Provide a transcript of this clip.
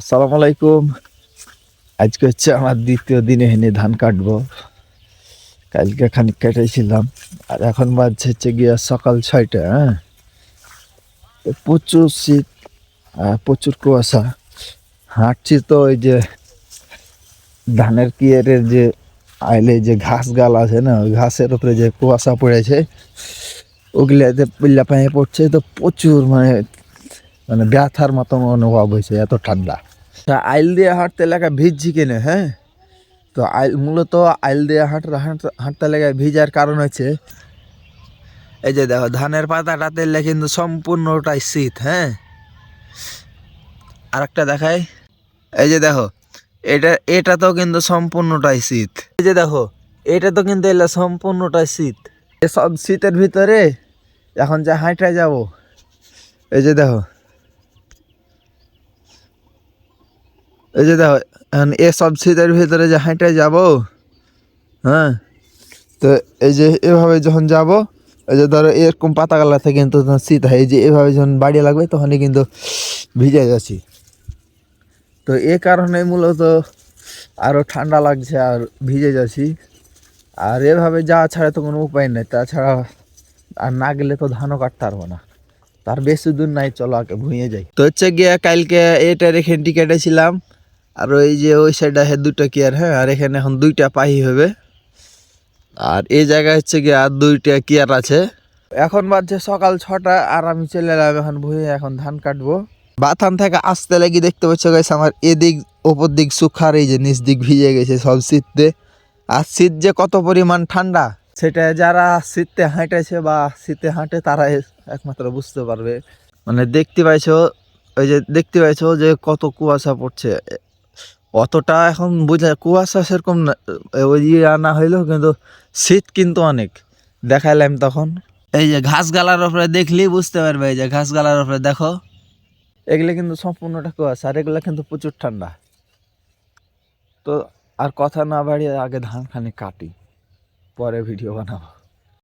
আসসালামু আলাইকুম। আজকে হচ্ছে আমার দ্বিতীয় দিনে হেনে ধান কাটবো। কালকে খানিক কেটেছিলাম। আর এখন বাজছে হচ্ছে গিয়া সকাল ছয়টা হ্যাঁ? প্রচুর শীত প্রচুর কুয়াশা। হাঁটছি তো ওই যে ধানের কিয়ারের যে আইলে যে ঘাস গাল আছে না, ওই ঘাসের উপরে যে কুয়াশা পড়েছে ওগুলাতে পিল্লা পায়ে পড়ছে, তো প্রচুর মানে মানে ব্যথার মতো অনুভব হয়েছে, এত ঠান্ডা। তা আইল দিয়ে হাঁটতে লাগা ভিজছি কেনে হ্যাঁ? তো আইল মূলত আইল দিয়ে হাঁট, হাঁট- হাঁটতে লাগা ভিজার কারণ হচ্ছে, এই যে দেখো, ধানের পাতাটা তেললে কিন্তু সম্পূর্ণটাই শীত হ্যাঁ? আর একটা দেখাই, এই যে দেখো, এটা এটা তো কিন্তু সম্পূর্ণটাই শীত, এই যে দেখো, এটা তো কিন্তু এলে সম্পূর্ণটাই শীত সব শীতের ভিতরে এখন যা হাঁটা যাব, এই যে দেখো এই যে দেখো, এখন এসব শীতের ভিতরে যে হাঁটে যাব হ্যাঁ? তো এই যে এভাবে যখন যাব, এই যে ধরো এরকম পাতা গালাতে কিন্তু শীত হয়, এই যে এভাবে যখন বাড়ি লাগবে, তখনই কিন্তু ভিজে যাচ্ছি। তো এ কারণে মূলত আরও ঠান্ডা লাগছে আর ভিজে যাচ্ছি। আর এভাবে যাওয়া ছাড়া তো কোনো উপায় নেই, তাছাড়া আর না গেলে তো ধানও কাটতে পারব না। তার বেশি দূর নাই, চলো আগে ভুঁয়ে যাই। তো হচ্ছে গিয়ে কালকে এটা রেখে কেটেছিলাম আর ওই যে ওই সাইডে হে দুটো কেয়ার হ্যাঁ? আর এখানে এখন দুইটা পাহি হবে। আর এই জায়গায় হচ্ছে গিয়ে আর দুইটা কেয়ার আছে। এখন বাজছে সকাল ছটা আর আমি চলে এলাম এখন ভুঁয়ে এখন ধান কাটবো। বাথান থেকে আসতে লাগি দেখতে পাচ্ছ গেছে আমার এদিক, ওপর দিক সুখার এই যে নিচ দিক ভিজে গেছে সব শীতে আর শীত যে কত পরিমাণ ঠান্ডা, সেটা যারা শীতে হাঁটেছে বা শীতে হাঁটে, তারাই একমাত্র বুঝতে পারবে। মানে দেখতে পাইছো, ওই যে দেখতে পাইছো যে কত কুয়াশা পড়ছে। অতটা এখন বোঝা কুয়াশা সেরকম ওই ইয়ে না হইলেও কিন্তু শীত কিন্তু অনেক। দেখাইলাম তখন। এই যে ঘাস গালার ওপরে দেখলেই বুঝতে পারবে এই যে ঘাস গালার ওপরে দেখো। এগুলো কিন্তু সম্পূর্ণটা কুয়াশা আর এগুলো কিন্তু প্রচুর ঠান্ডা। তো আর কথা না বাড়িয়ে আগে ধান খানি কাটি পরে ভিডিও বানাবো।